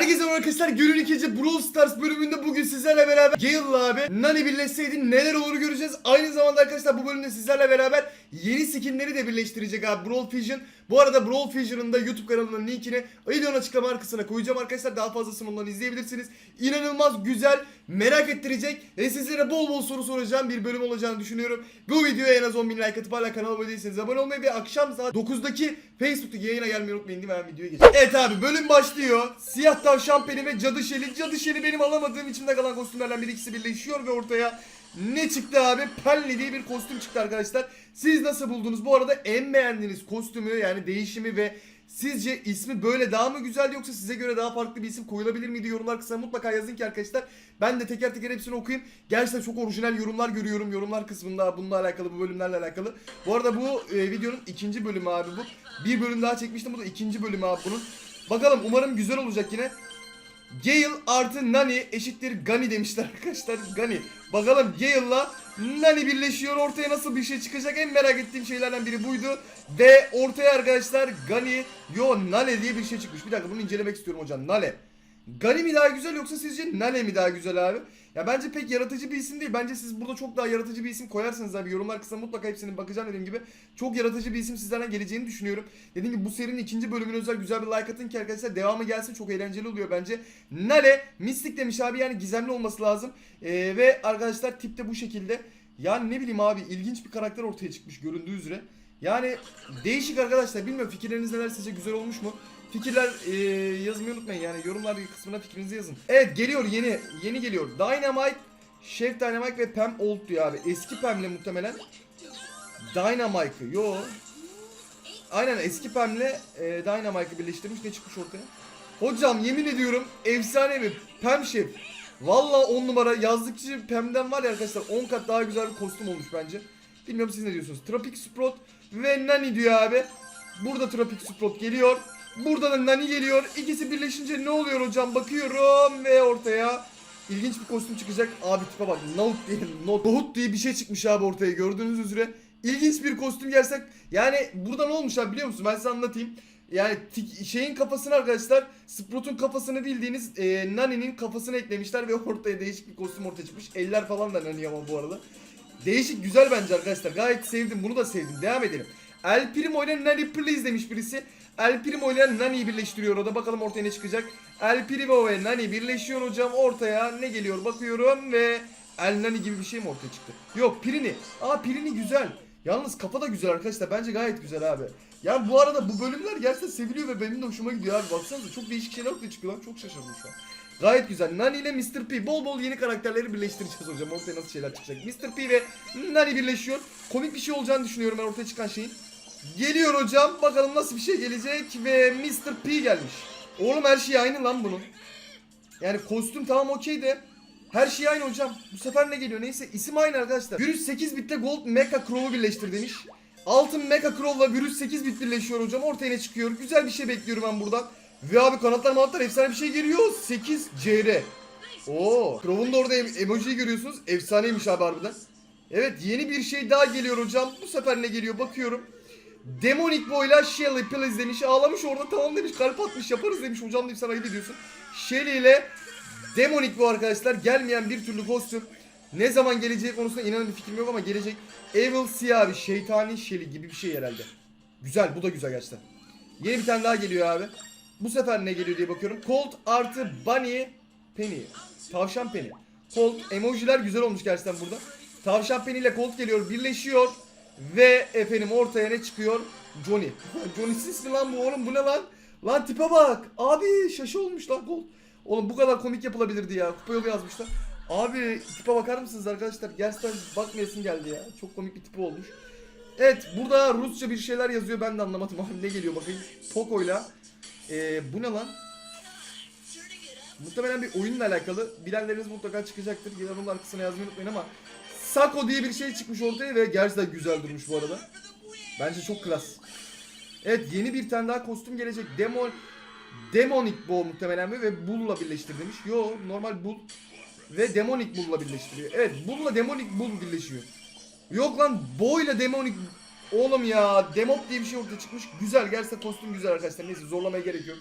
Herkese merhaba arkadaşlar. Günün ikinci Brawl Stars bölümünde bugün sizlerle beraber Gale'la abi Nani birleşseydi neler olur göreceğiz. Aynı zamanda arkadaşlar bu bölümde sizlerle beraber yeni skinleri de birleştirecek abi Brawl Fusion. Bu arada Brawl Fusion'ın da YouTube kanalının linkini videonun açıklama arkasına koyacağım arkadaşlar. Daha fazlasını ondan izleyebilirsiniz. İnanılmaz güzel, merak ettirecek ve sizlere bol bol soru soracağım bir bölüm olacağını düşünüyorum. Bu videoya en az 10.000 like atıp hala kanala abone değilseniz abone olmayı ve akşam saat 9'daki Facebook'taki yayına gelmeyi unutmayın mi? Hemen videoya geçelim. Evet abi bölüm başlıyor. Siyah tavşan peni ve cadı şeli. Cadı şeli benim alamadığım içimde kalan kostümlerden bir ikisi birleşiyor ve ortaya ne çıktı abi? Penli diye bir kostüm çıktı arkadaşlar. Siz nasıl buldunuz? Bu arada en beğendiğiniz kostümü yani değişimi ve Sizce ismi böyle daha mı güzel yoksa size göre daha farklı bir isim koyulabilir miydi? Yorumlar kısmına mutlaka yazın ki arkadaşlar. Ben de teker teker hepsini okuyayım. Gerçekten çok orijinal yorumlar görüyorum yorumlar kısmında bununla alakalı bu bölümlerle alakalı. Bu arada bu e, videonun ikinci bölümü abi bu. Bir bölüm daha çekmiştim bu da ikinci bölümü abi bunun. Bakalım umarım güzel olacak yine. Gale artı Nani eşittir Gani demişler arkadaşlar. Gani. Bakalım Gale'la Nani birleşiyor. Ortaya nasıl bir şey çıkacak? En merak ettiğim şeylerden biri buydu. Ve ortaya arkadaşlar Gani, yo Nale diye bir şey çıkmış. Bir dakika bunu incelemek istiyorum hocam. Nale. Gani mi daha güzel yoksa sizce Nale mi daha güzel abi? Ya bence pek yaratıcı bir isim değil. Bence siz burada çok daha yaratıcı bir isim koyarsınız abi. Yorumlar kısmına mutlaka hepsinin bakacağım dediğim gibi. Çok yaratıcı bir isim sizlerden geleceğini düşünüyorum. Dediğim gibi bu serinin ikinci bölümüne özel güzel bir like atın ki arkadaşlar devamı gelsin. Çok eğlenceli oluyor bence. Nale mistik demiş abi yani gizemli olması lazım. Ee, ve arkadaşlar tip de bu şekilde. Yani ne bileyim abi ilginç bir karakter ortaya çıkmış göründüğü üzere. Yani değişik arkadaşlar bilmiyorum fikirleriniz neler sizce güzel olmuş mu? Fikirler e, yazmayı unutmayın yani yorumlar kısmına fikrinizi yazın. Evet geliyor yeni yeni geliyor. Dynamite, Chef Dynamite ve Pam Old diyor abi. Eski Pam'le muhtemelen. Dynamite'ı yo. Aynen eski Pam'le e, Dynamite'ı birleştirmiş ne çıkmış ortaya? Hocam yemin ediyorum efsane bir Pam Chef. Valla 10 numara yazlıkçı Pam'den var ya arkadaşlar 10 kat daha güzel bir kostüm olmuş bence. Bilmiyorum siz ne diyorsunuz? Tropic Sprout ve Nani diyor abi. Burada Tropic Sprout geliyor. Burada da Nani geliyor. İkisi birleşince ne oluyor hocam? Bakıyorum ve ortaya ilginç bir kostüm çıkacak. Abi tipe bak. Nohut diye, Nohut diye bir şey çıkmış abi ortaya gördüğünüz üzere. İlginç bir kostüm gelsek. Yani burada ne olmuş abi biliyor musun? Ben size anlatayım. Yani şeyin kafasını arkadaşlar Sprout'un kafasını bildiğiniz e, Nani'nin kafasını eklemişler ve ortaya değişik bir kostüm ortaya çıkmış. Eller falan da Nani ama bu arada. Değişik güzel bence arkadaşlar. Gayet sevdim. Bunu da sevdim. Devam edelim. El Primo ile Nani Please demiş birisi. El Primo ile Nani'yi birleştiriyor o da. Bakalım ortaya ne çıkacak. El Primo ve Nani birleşiyor hocam. Ortaya ne geliyor bakıyorum ve El Nani gibi bir şey mi ortaya çıktı? Yok Prini. Aa Prini güzel. Yalnız kafa da güzel arkadaşlar. Bence gayet güzel abi. Ya bu arada bu bölümler gerçekten seviliyor ve benim de hoşuma gidiyor abi. Baksanıza çok değişik şeyler ortaya çıkıyor lan. Çok şaşırdım şu an. Gayet güzel. Nani ile Mr. P. Bol bol yeni karakterleri birleştireceğiz hocam. Ortaya nasıl şeyler çıkacak. Mr. P ve Nani birleşiyor. Komik bir şey olacağını düşünüyorum ben ortaya çıkan şeyin. Geliyor hocam. Bakalım nasıl bir şey gelecek. Ve Mr. P gelmiş. Oğlum her şey aynı lan bunun. Yani kostüm tamam okey de. Her şey aynı hocam. Bu sefer ne geliyor? Neyse isim aynı arkadaşlar. Virüs 8 bitle Gold Mecha Crow'u birleştir demiş. Altın Mecha Crow'la Virüs 8 bit birleşiyor hocam. Ortaya ne çıkıyor? Güzel bir şey bekliyorum ben buradan. Ve abi kanatlar manatlar efsane bir şey geliyor. 8 CR. Oo. Crow'un da orada em- emojiyi görüyorsunuz. Efsaneymiş abi harbiden. Evet yeni bir şey daha geliyor hocam. Bu sefer ne geliyor bakıyorum. Demonic Boy'la Shelly Please demiş. Ağlamış orada tamam demiş. Kalp atmış yaparız demiş. Hocam deyip sana ayıp ediyorsun. Shelly ile Demonic bu arkadaşlar. Gelmeyen bir türlü kostüm. Ne zaman geleceği konusunda inanın bir fikrim yok ama gelecek. Evil Siyah abi. Şeytani Shelly gibi bir şey herhalde. Güzel bu da güzel gerçekten. Yeni bir tane daha geliyor abi. Bu sefer ne geliyor diye bakıyorum. Colt artı Bunny Penny. Tavşan Penny. Colt emojiler güzel olmuş gerçekten burada. Tavşan Penny ile Colt geliyor. Birleşiyor. Ve efendim ortaya ne çıkıyor? Johnny. Johnny sis mi lan bu oğlum bu ne lan? Lan tipe bak. Abi şaşı olmuş lan Colt. Oğlum bu kadar komik yapılabilirdi ya. Kupa yolu yazmışlar. Abi tipe bakar mısınız arkadaşlar? Gerçekten bakmayasın geldi ya. Çok komik bir tipi olmuş. Evet burada Rusça bir şeyler yazıyor ben de anlamadım abi ne geliyor bakayım. Poco'yla. Ee, bu ne lan? Muhtemelen bir oyunla alakalı. Bilenleriniz mutlaka çıkacaktır. Yorumun arkasına yazmayı unutmayın ama Sako diye bir şey çıkmış ortaya ve gerçekten güzel durmuş bu arada. Bence çok klas. Evet yeni bir tane daha kostüm gelecek. Demon Demonic Bow muhtemelen mi ve Bull'la birleştir demiş. Yo normal Bull ve Demonic Bull'la birleştiriyor. Evet Bull'la Demonic Bull birleşiyor. Yok lan Boy ile Demonic Oğlum ya Demop diye bir şey ortaya çıkmış. Güzel gerçekten kostüm güzel arkadaşlar. Neyse zorlamaya gerek yok.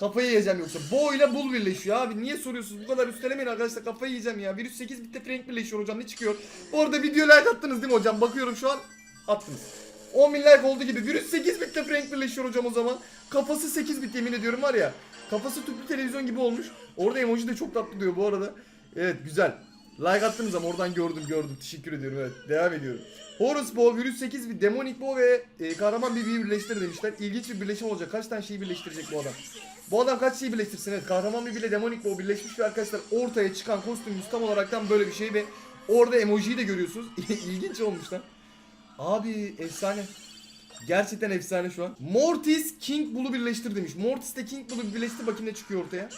Kafayı yiyeceğim yoksa. Bo ile Bull birleşiyor abi. Niye soruyorsunuz? Bu kadar üstelemeyin arkadaşlar. Kafayı yiyeceğim ya. Virüs 8 bitti Frank birleşiyor hocam. Ne çıkıyor? Bu arada video like attınız değil mi hocam? Bakıyorum şu an. Attınız. 10 bin like oldu gibi. Virüs 8 bitti Frank birleşiyor hocam o zaman. Kafası 8 bit yemin ediyorum var ya. Kafası tüplü televizyon gibi olmuş. Orada emoji de çok tatlı diyor bu arada. Evet güzel. Like attınız ama oradan gördüm gördüm. Teşekkür ediyorum evet. Devam ediyorum. Horus Bow, Virüs 8 bir Demonic Bow ve e, Kahraman BB'yi birleştir demişler. İlginç bir birleşim olacak. Kaç tane şeyi birleştirecek bu adam? Bu adam kaç şeyi birleştirsin? Evet Kahraman BB ile Demonic Bow birleşmiş ve arkadaşlar ortaya çıkan kostümümüz tam olaraktan böyle bir şey ve orada emojiyi de görüyorsunuz. İlginç olmuş lan. Abi efsane. Gerçekten efsane şu an. Mortis King Bull'u birleştir demiş. Mortis'te King Bull'u birleştir bakayım ne çıkıyor ortaya.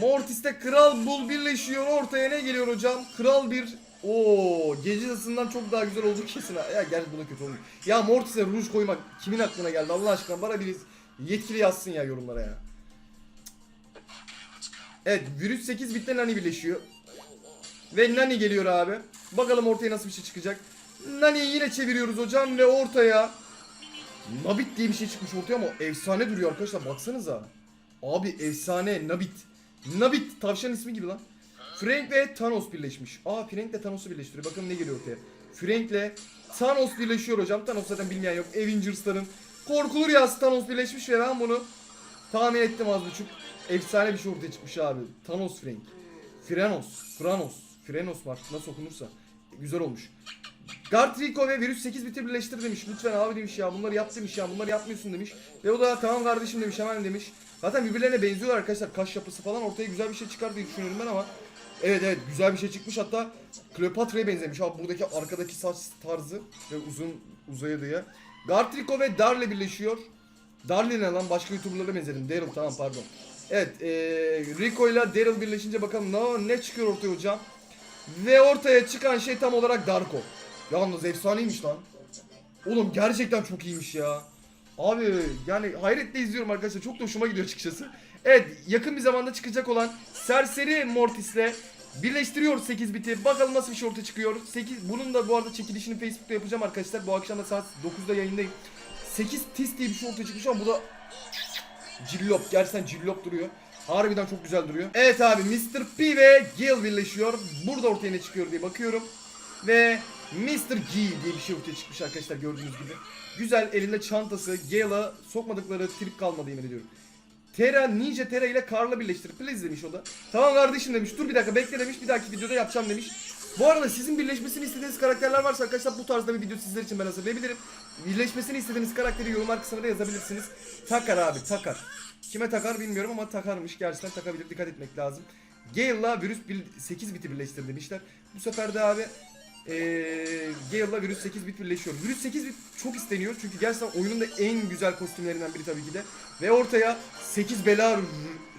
Mortis'te Kral Bull birleşiyor. Ortaya ne geliyor hocam? Kral bir Oo, gece ısından çok daha güzel olacak kesin. ha. Ya gerçi bu da kötü olmuş. Ya Mortis'e ruj koymak kimin aklına geldi Allah aşkına? Bana bir yetkili yazsın ya yorumlara ya. Evet, Virüs 8 bitten Nani birleşiyor. Ve Nani geliyor abi. Bakalım ortaya nasıl bir şey çıkacak. Nani'yi yine çeviriyoruz hocam ve ortaya Nabit diye bir şey çıkmış ortaya ama efsane duruyor arkadaşlar baksanıza. Abi efsane Nabit. Nabit tavşan ismi gibi lan. Frank ve Thanos birleşmiş. Aa Frank ile Thanos'u birleştiriyor. Bakın ne geliyor ortaya. Frank ile Thanos birleşiyor hocam. Thanos zaten bilmeyen yok. Avengers'ların korkulur ya Thanos birleşmiş ve ben bunu tahmin ettim az buçuk. Efsane bir şey ortaya çıkmış abi. Thanos Frank. Frenos. Franos. Frenos var. Nasıl okunursa. Güzel olmuş. Guard Rico ve Virüs 8 bitir birleştir demiş. Lütfen abi demiş ya bunları yap demiş ya bunları yapmıyorsun demiş. Ve o da tamam kardeşim demiş hemen demiş. Zaten birbirlerine benziyorlar arkadaşlar kaş yapısı falan ortaya güzel bir şey çıkar diye düşünüyorum ben ama. Evet evet güzel bir şey çıkmış hatta Kleopatra'ya benzemiş abi buradaki arkadaki saç tarzı ve uzun uzayadı ya. Guard Rico ve Darle birleşiyor. Darle ne lan başka youtuberlara benzedim. Daryl tamam pardon. Evet ee, Rico ile Daryl birleşince bakalım ne, ne çıkıyor ortaya hocam. Ve ortaya çıkan şey tam olarak Darko. Yalnız efsaneymiş lan. Oğlum gerçekten çok iyiymiş ya. Abi yani hayretle izliyorum arkadaşlar. Çok da hoşuma gidiyor açıkçası. Evet yakın bir zamanda çıkacak olan Serseri Mortis'le birleştiriyor 8 biti. Bakalım nasıl bir şey ortaya çıkıyor. 8 bunun da bu arada çekilişini Facebook'ta yapacağım arkadaşlar. Bu akşam da saat 9'da yayındayım. 8 tis diye bir şey ortaya çıkmış ama bu da cillop. Gerçekten cillop duruyor. Harbiden çok güzel duruyor. Evet abi Mr. P ve Gale birleşiyor. Burada ortaya ne çıkıyor diye bakıyorum. Ve Mr. G diye bir şey ortaya çıkmış arkadaşlar gördüğünüz gibi. Güzel elinde çantası. Gale'a sokmadıkları trip kalmadı yemin ediyorum. Terra, Ninja Terra ile Carl'la birleştir. Please demiş o da. Tamam kardeşim demiş. Dur bir dakika bekle demiş. Bir dahaki videoda yapacağım demiş. Bu arada sizin birleşmesini istediğiniz karakterler varsa arkadaşlar bu tarzda bir video sizler için ben hazırlayabilirim. Birleşmesini istediğiniz karakteri yorumlar kısmına da yazabilirsiniz. Takar abi takar. Kime takar bilmiyorum ama takarmış. Gerçekten takabilir. Dikkat etmek lazım. Gale'la virüs 8 biti birleştir demişler. Bu sefer de abi ee, Gale'la Virüs 8 bit birleşiyor. Virüs 8 bit çok isteniyor çünkü gerçekten oyunun da en güzel kostümlerinden biri tabii ki de. Ve ortaya 8 bela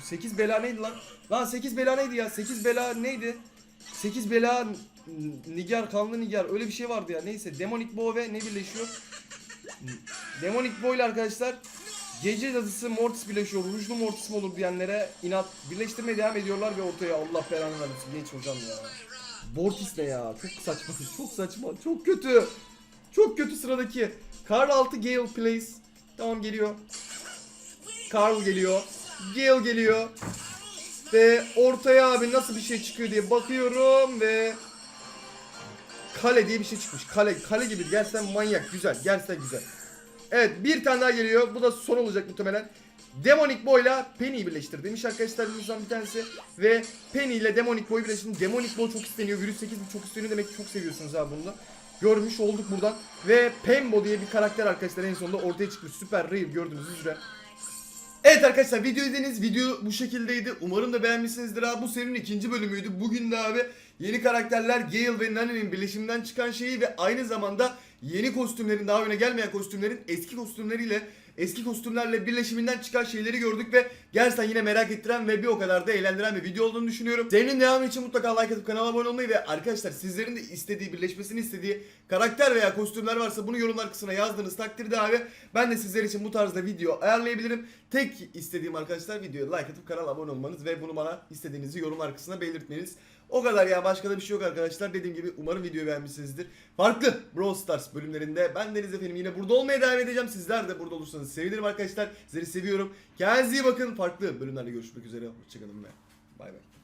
8 bela neydi lan? Lan 8 bela neydi ya? 8 bela neydi? 8 bela Nigar kanlı Nigar öyle bir şey vardı ya. Neyse Demonic Bow ve ne birleşiyor? Demonic Bow ile arkadaşlar Gece dadısı Mortis birleşiyor. Rujlu Mortis mi olur diyenlere inat birleştirmeye devam ediyorlar ve ortaya Allah belanı versin. Genç hocam ya. Mortis ne ya? Çok saçma, çok saçma, çok kötü. Çok kötü sıradaki. Carl 6 Gale plays. Tamam geliyor. Carl geliyor. Gale geliyor. Ve ortaya abi nasıl bir şey çıkıyor diye bakıyorum ve Kale diye bir şey çıkmış. Kale, kale gibi gerçekten manyak, güzel, gerçekten güzel. Evet bir tane daha geliyor. Bu da son olacak muhtemelen. Demonic Boy'la Penny'i birleştir demiş arkadaşlar bizden bir tanesi. Ve Penny ile Demonic Boy birleştirdim. Demonic Boy çok isteniyor. Virüs 8 çok isteniyor demek ki çok seviyorsunuz abi bunu da. Görmüş olduk buradan. Ve Pembo diye bir karakter arkadaşlar en sonunda ortaya çıkmış. Süper rare gördüğünüz üzere. Evet arkadaşlar video izlediniz. Video bu şekildeydi. Umarım da beğenmişsinizdir abi. Bu serinin ikinci bölümüydü. Bugün de abi yeni karakterler Gale ve Nani'nin birleşiminden çıkan şeyi ve aynı zamanda yeni kostümlerin daha öne gelmeyen kostümlerin eski kostümleriyle eski kostümlerle birleşiminden çıkan şeyleri gördük ve gerçekten yine merak ettiren ve bir o kadar da eğlendiren bir video olduğunu düşünüyorum. Serinin devamı için mutlaka like atıp kanala abone olmayı ve arkadaşlar sizlerin de istediği, birleşmesini istediği karakter veya kostümler varsa bunu yorumlar kısmına yazdığınız takdirde abi ben de sizler için bu tarzda video ayarlayabilirim. Tek istediğim arkadaşlar videoya like atıp kanala abone olmanız ve bunu bana istediğinizi yorumlar kısmına belirtmeniz. O kadar ya başka da bir şey yok arkadaşlar. Dediğim gibi umarım videoyu beğenmişsinizdir. Farklı Brawl Stars bölümlerinde ben Deniz efendim yine burada olmaya devam edeceğim. Sizler de burada olursanız olursanız sevinirim arkadaşlar. Sizleri seviyorum. Kendinize iyi bakın. Farklı bölümlerde görüşmek üzere. Hoşçakalın ve bay bay.